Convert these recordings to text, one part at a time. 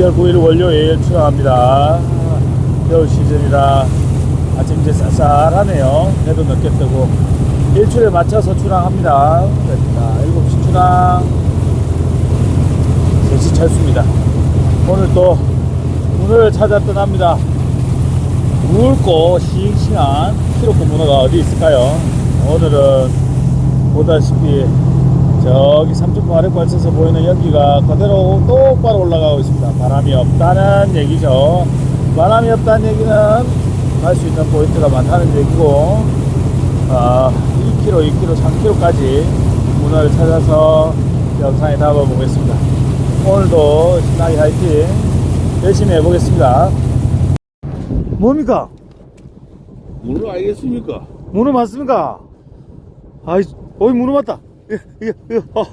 12월 9일 월요일 출항합니다. 겨울 시즌이라 아침 이제 쌀쌀하네요. 해도 늦게 뜨고 일출에 맞춰서 출항합니다. 자, 7시 출항 3시 철수입니다. 오늘 또 문어를 찾아 떠납니다. 굵고 싱싱한 키로코 문어가 어디 있을까요? 오늘은 보다시피 저기 삼천포 아래 걸쳐서 보이는 연기가 그대로 똑바로 올라가고 있습니다. 바람이 없다는 얘기죠. 바람이 없다는 얘기는 갈 수 있는 포인트가 많다는 얘기고, 아, 2km, 2km, 3km까지 문어를 찾아서 영상에 담아보겠습니다. 오늘도 신나게 화이팅 열심히 해보겠습니다. 뭡니까? 문어 알겠습니까? 문어 맞습니까? 아이, 어이, 문어 맞다. 어.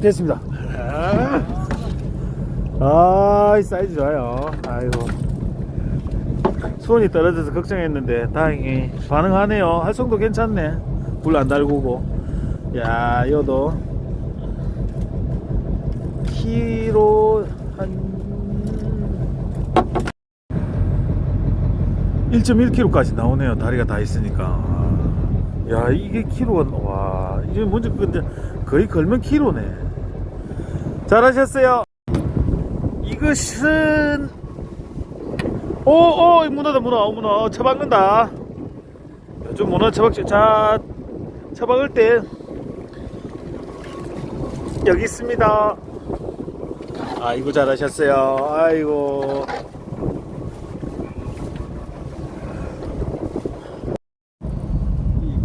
됐습니다. 아. 아, 이 사이즈 좋아요. 아이고. 손이 떨어져서 걱정했는데, 다행히 반응하네요. 활성도 괜찮네. 불 안 달구고. 야, 요도. 키로 한 1.1kg까지 나오네요. 다리가 다 있으니까. 아, 야, 이게 키로가, 와, 이게 뭔지 근데 거의 걸면 키로네. 잘하셨어요. 이것은, 오, 오, 문어다, 문어, 문어. 처박는다. 요즘 문어 처박지, 자, 처박을 때, 여기 있습니다. 아이고, 잘하셨어요. 아이고.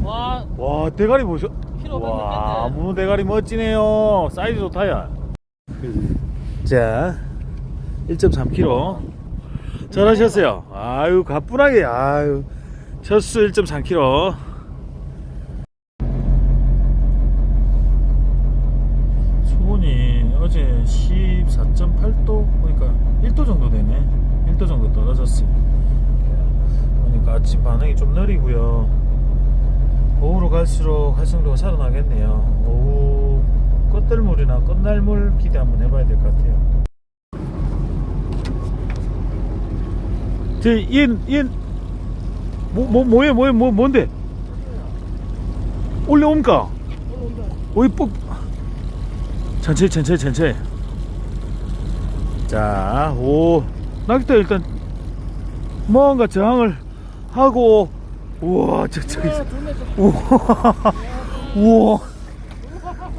와 와 대가리 보셔 와. 문어 대가리 멋지네요. 사이즈 좋다야. 자 1.3kg 잘하셨어요. 아유 가뿐하게. 아유 첫수 1.3kg 수온이 어제 14.8도? 그러니까 1도 정도 되네. 1도 정도 떨어졌어요. 그러니까 아침 반응이 좀 느리고요 갈수록 활성도가 살아나겠네요. 오후 끝들물이나 끝날물 기대 한번 해봐야 될 것 같아요. 저, 얜, 얜, 뭐, 뭐, 뭐예, 뭐예, 뭐, 뭔데? 올려옵니까? 오이, 뽑, 천천히, 천천히, 천천히. 자, 오, 낙타 일단, 뭔가 저항을 하고, 우와, 저, 저기, 있어. 우와, 우와,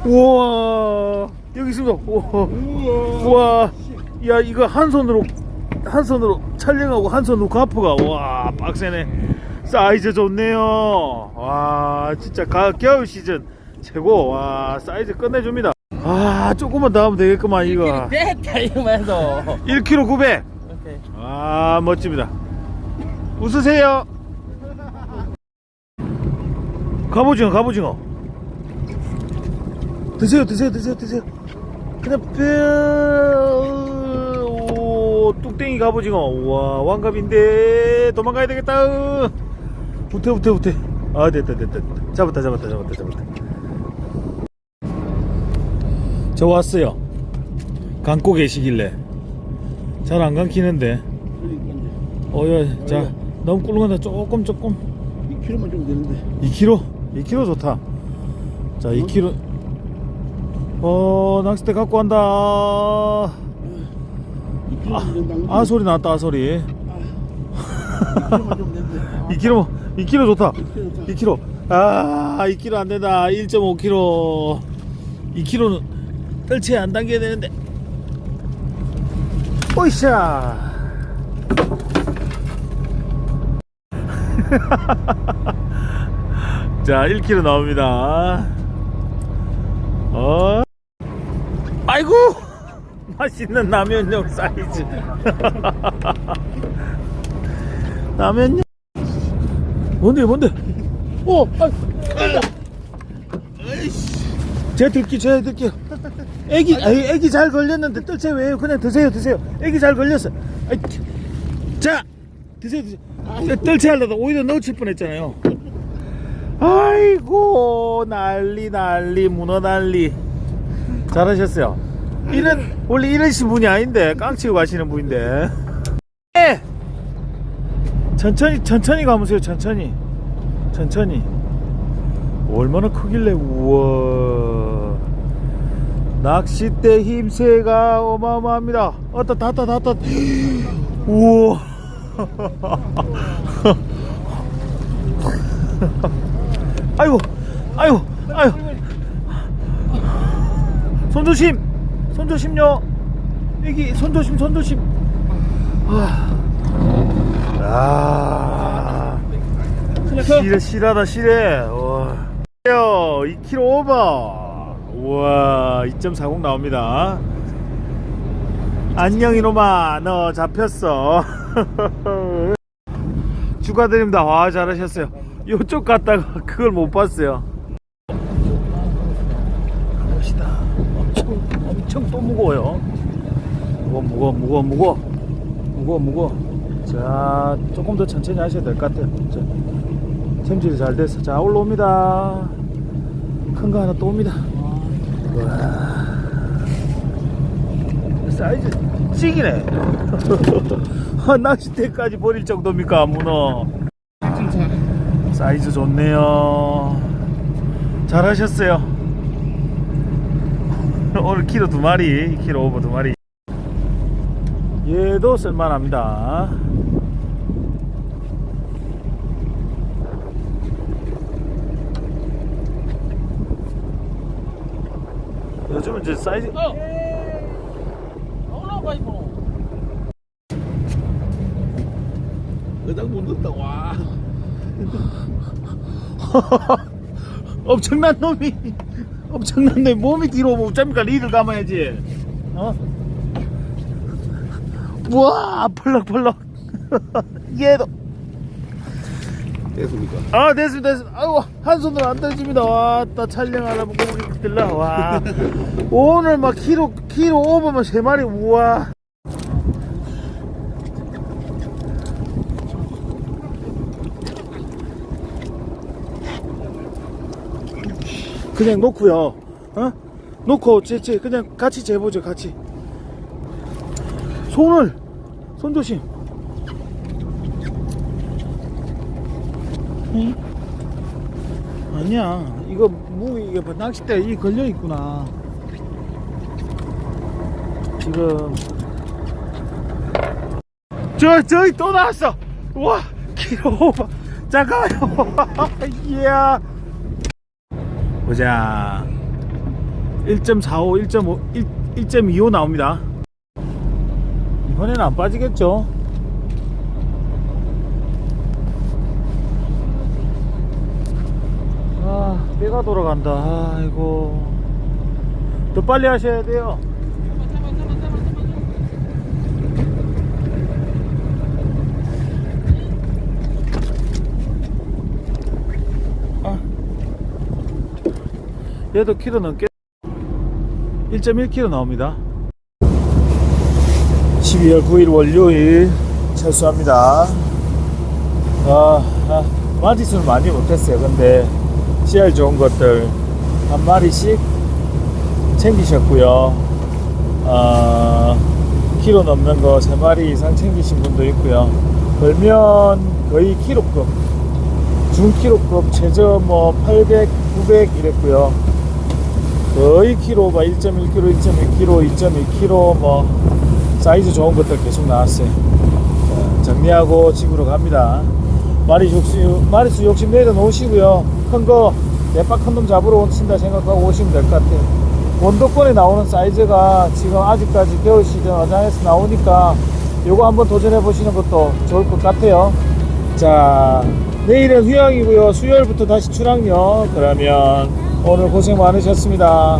우와, 여기 있습니다. 우와, 우와, 야, 이거 한 손으로, 한 손으로 촬영하고 한 손으로 가프가, 와, 빡세네. 사이즈 좋네요. 와, 진짜 가, 겨울 시즌 최고. 와, 사이즈 끝내줍니다. 아, 조금만 더 하면 되겠구만, 이거. 됐다 이거만 해도 1kg 900. 오케이 아, 멋집니다. 웃으세요. 갑오징어, 갑오징어. 드세요, 드세요, 드세요, 드세요. 그냥 뼈, 오, 뚝땡이 갑오징어. 우와, 왕갑인데 도망가야 되겠다. 후퇴, 후퇴, 후퇴. 아, 됐다, 됐다, 됐다. 잡았다, 잡았다, 잡았다, 잡았다. 저 왔어요. 감고 계시길래. 잘 안 감기는데. 어, 야, 자, 너무 꿀렁하다. 조금, 조금. 2kg만 좀 되는데. 2kg? 2kg 좋다. 자, 2kg. 어, 낚싯대 갖고 간다. 2kg만 좀 되는데. 아, 소리 났다, 아, 소리. 2kg만 좀 되는데. 2kg, 2kg 좋다. 2kg 좋다. 2kg. 아, 2kg 안 된다. 1.5kg. 2kg는 떨치에 안 당겨야 되는데. 오이샤. 자, 1kg 나옵니다. 어. 아이고! 맛있는 라면용 사이즈. 라면용. 뭔데, 뭔데? 오! 아, 제 들기, 제 들기. 애기, 아이, 애기 잘 걸렸는데 뜰채 왜요? 그냥 드세요, 드세요. 애기 잘 걸렸어. 아이, 자, 드세요, 드세요. 뜰채 하려다 오히려 넣칠 뻔했잖아요. 아이고, 난리, 난리, 문어 난리. 잘하셨어요. 이런 원래 이러신 분이 아닌데 깡치고 가시는 분인데. 예! 천천히 천천히 가보세요. 천천히 천천히. 얼마나 크길래 우와. 낚싯대 힘새가 어마어마합니다. 어따 닿다 닿다. 우와. 아이고, 아이고, 아이고. 손 조심, 손 조심요. 여기 손 조심, 손 조심. 아, 아, 실해, 실하다, 실해. 와. 2kg 오버. 우와, 2.40 나옵니다. 안녕 이놈아, 너 잡혔어. 축하드립니다. 와, 잘하셨어요. 요쪽 갔다가 그걸 못 봤어요. 가봅시다. 엄청, 엄청 또 무거워요. 무거워, 무거워, 무거워, 무거워. 무거워, 무거워. 자, 조금 더 천천히 하셔야 될 것 같아요. 자, 챔질이 잘 됐어. 자, 올라옵니다. 큰 거 하나 또 옵니다. 와. 사이즈 찍이네. 낚싯대까지 버릴 정도입니까, 문어? 사이즈 좋네요. 잘하셨어요. 오늘 키로 두 마리, 키로 오버 두 마리. 얘도 쓸만합니다. 요즘은 이제 사이즈 올라가 이거. 그딱 못 넣었다. 와. 엄청난 놈이. 엄청난 놈이 몸이 뒤로 오면 어쩝니까? 리를 감아야지. 어? 우와 펄럭펄럭. 얘도. 됐습니까? 아 됐습니다 됐습니다. 아이고 한 손으로 안 떨어집니다. 와따 촬영하다 보고 들라. 와. 오늘 막 키로 키로 오버만 세 마리. 우와 그냥 놓고요. 어? 놓고 제, 제 그냥 같이 재보죠 같이. 손을 손 조심. 응? 아니야. 이거 무 이게 뭐 낚싯대 이 걸려 있구나. 지금. 저 저기 또 나왔어. 와 오버 잠깐만요. 이야 보자. 1.45 1.5 1, 1.25 나옵니다. 이번에는 안 빠지겠죠? 아 배가 돌아간다. 아이고 더 빨리 하셔야 돼요 얘도 키로 넘게? 1.1kg 나옵니다. 12월 9일 월요일 철수합니다. 아, 아 마디수는 많이 못했어요. 근데 씨알 좋은 것들 한 마리씩 챙기셨고요. 아, 키로 넘는 거세 마리 이상 챙기신 분도 있고요. 벌면 거의 키로급 중키로급 최저 뭐 800, 900 이랬고요 거의 키로가 1.1kg, 1.1kg, 2.2kg 뭐 사이즈 좋은 것들 계속 나왔어요. 자, 정리하고 집으로 갑니다. 마리 욕심, 마리수 욕심 내려놓으시고요. 큰 거, 대박 큰 놈 잡으러 온친다 생각하고 오시면 될 것 같아요. 원도권에 나오는 사이즈가 지금 아직까지 겨울 시즌 어장에서 나오니까 요거 한번 도전해 보시는 것도 좋을 것 같아요. 자, 내일은 휴양이고요. 수요일부터 다시 출항요. 그러면 오늘 고생 많으셨습니다.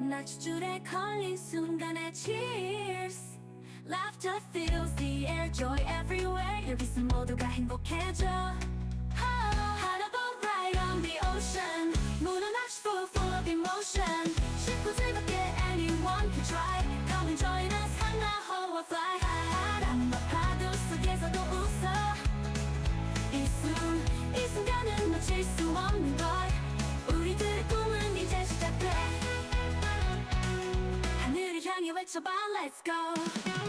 낚싯줄에 걸린 순간의 cheers Laughter fills the air, joy everywhere 여기서 모두가 행복해져 Had a boat ride on the ocean 물은 낚시 full, full of emotion 쉽고 즐겁게 anyone can try Come and join us 하나호와 fly high about, let's go.